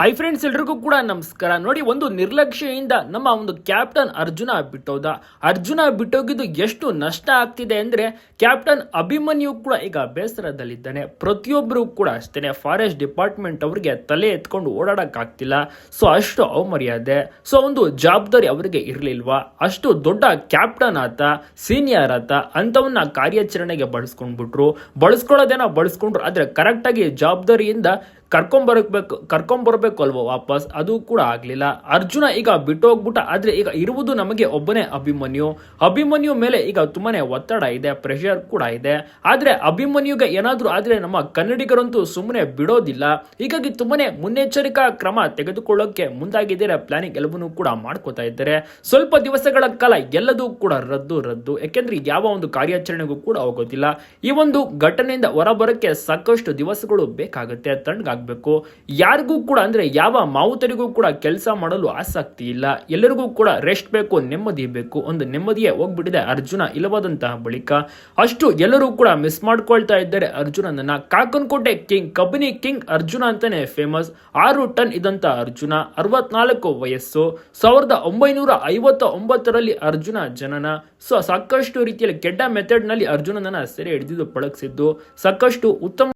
Hi friends ಎಲ್ರಿಗೂ ಕೂಡ ನಮಸ್ಕಾರ. ನೋಡಿ, ಒಂದು ನಿರ್ಲಕ್ಷ್ಯದಿಂದ ನಮ್ಮ ಒಂದು ಕ್ಯಾಪ್ಟನ್ ಅರ್ಜುನ ಬಿಟ್ಟೋದ. ಅರ್ಜುನ ಬಿಟ್ಟೋಗಿದ್ದು ಎಷ್ಟು ನಷ್ಟ ಆಗ್ತಿದೆ ಅಂದ್ರೆ ಕ್ಯಾಪ್ಟನ್ ಅಭಿಮನ್ಯು ಕೂಡ ಈಗ ಬೇಸರದಲ್ಲಿದ್ದಾನೆ. ಪ್ರತಿಯೊಬ್ಬರು ಕೂಡ ಅಷ್ಟೇ ಫಾರೆಸ್ಟ್ ಡಿಪಾರ್ಟ್ಮೆಂಟ್ ಅವರಿಗೆ ತಲೆ ಎತ್ಕೊಂಡು ಓಡಾಡೋಕ್ಕಾಗ್ತಿಲ್ಲ. ಸೊ ಅಷ್ಟು ಅವಮರ್ಯಾದೆ. ಸೊ ಒಂದು ಜವಾಬ್ದಾರಿ ಅವರಿಗೆ ಇರಲಿಲ್ವಾ? ಅಷ್ಟು ದೊಡ್ಡ ಕ್ಯಾಪ್ಟನ್ ಆತ ಸೀನಿಯರ್ ಆತ ಅಂತವನ್ನ ಕಾರ್ಯಾಚರಣೆಗೆ ಬಳಸ್ಕೊಂಡ್ಬಿಟ್ರು. ಬಳಸ್ಕೊಳ್ಳೋದೇನೋ ಬಳಸ್ಕೊಂಡ್ರು, ಆದ್ರೆ ಕರೆಕ್ಟಾಗಿ ಜವಾಬ್ದಾರಿಯಿಂದ ಕರ್ಕೊಂಬರ್ಬೇಕು ಕರ್ಕೊಂಬರ್ಬೇಕು ಅಲ್ವೋ ವಾಪಸ್? ಅದು ಕೂಡ ಆಗ್ಲಿಲ್ಲ. ಅರ್ಜುನ ಈಗ ಬಿಟ್ಟು ಹೋಗ್ಬಿಟ್ಟ ಆದ್ರೆ ಈಗ ಇರುವುದು ನಮಗೆ ಒಬ್ಬನೇ ಅಭಿಮನ್ಯು. ಅಭಿಮನ್ಯು ಮೇಲೆ ಈಗ ತುಂಬಾನೇ ಒತ್ತಡ ಇದೆ ಪ್ರೆಷರ್ ಕೂಡ ಇದೆ. ಆದ್ರೆ ಅಭಿಮನ್ಯುಗೆ ಏನಾದರೂ ಆದ್ರೆ ನಮ್ಮ ಕನ್ನಡಿಗರಂತೂ ಸುಮ್ಮನೆ ಬಿಡೋದಿಲ್ಲ. ಹೀಗಾಗಿ ತುಂಬಾನೇ ಮುನ್ನೆಚ್ಚರಿಕಾ ಕ್ರಮ ತೆಗೆದುಕೊಳ್ಳೋಕೆ ಮುಂದಾಗಿದ್ದಾರೆ ಪ್ಲಾನಿಂಗ್ ಎಲ್ಲವನ್ನೂ ಕೂಡ ಮಾಡ್ಕೋತಾ ಇದ್ದಾರೆ. ಸ್ವಲ್ಪ ದಿವಸಗಳ ಕಾಲ ಎಲ್ಲದೂ ಕೂಡ ರದ್ದು ರದ್ದು. ಯಾಕೆಂದ್ರೆ ಯಾವ ಒಂದು ಕಾರ್ಯಾಚರಣೆಗೂ ಕೂಡ ಹೋಗೋದಿಲ್ಲ. ಈ ಒಂದು ಘಟನೆಯಿಂದ ಹೊರಬರಕ್ಕೆ ಸಾಕಷ್ಟು ದಿವಸಗಳು ಬೇಕಾಗುತ್ತೆ. ತಣ್ಣಗಾಗ್ಬೇಕು ಯಾರಿಗೂ ಕೂಡ ಅಂದ್ರೆ ಯಾವ ಮಾವುತರಿಗೂ ಕೂಡ ಕೆಲಸ ಮಾಡಲು ಆಸಕ್ತಿ ಇಲ್ಲ. ಎಲ್ಲರಿಗೂ ಕೂಡ ರೆಸ್ಟ್ ಬೇಕು, ನೆಮ್ಮದಿ ಬೇಕು. ಒಂದು ನೆಮ್ಮದಿಯೇ ಹೋಗ್ಬಿಟ್ಟಿದೆ ಅರ್ಜುನ ಇಲ್ಲವಾದಂತಹ ಬಳಿಕ. ಅಷ್ಟು ಎಲ್ಲರೂ ಕೂಡ ಮಿಸ್ ಮಾಡ್ಕೊಳ್ತಾ ಇದ್ದಾರೆ ಅರ್ಜುನನನ್ನ. ಕಾಕನಕೋಟೆ ಕಿಂಗ್ ಕಬಿನಿ ಕಿಂಗ್ ಅರ್ಜುನ ಅಂತಾನೆ ಫೇಮಸ್ ಆರು ಟನ್ ಇದ್ದಂತ ಅರ್ಜುನ, ಅರವತ್ನಾಲ್ಕು ವಯಸ್ಸು. ಸಾವಿರದ ಒಂಬೈನೂರ ಐವತ್ತ ಒಂಬತ್ತರಲ್ಲಿ ಅರ್ಜುನ ಜನನ. ಸೊ, ಸಾಕಷ್ಟು ರೀತಿಯಲ್ಲಿ ಕೆಟ್ಟ ಮೆಥಡ್ನಲ್ಲಿ ಅರ್ಜುನನನ್ನ ಸೆರೆ ಹಿಡಿದು ಪಳಗಿಸಿದ್ದು. ಸಾಕಷ್ಟು ಉತ್ತಮ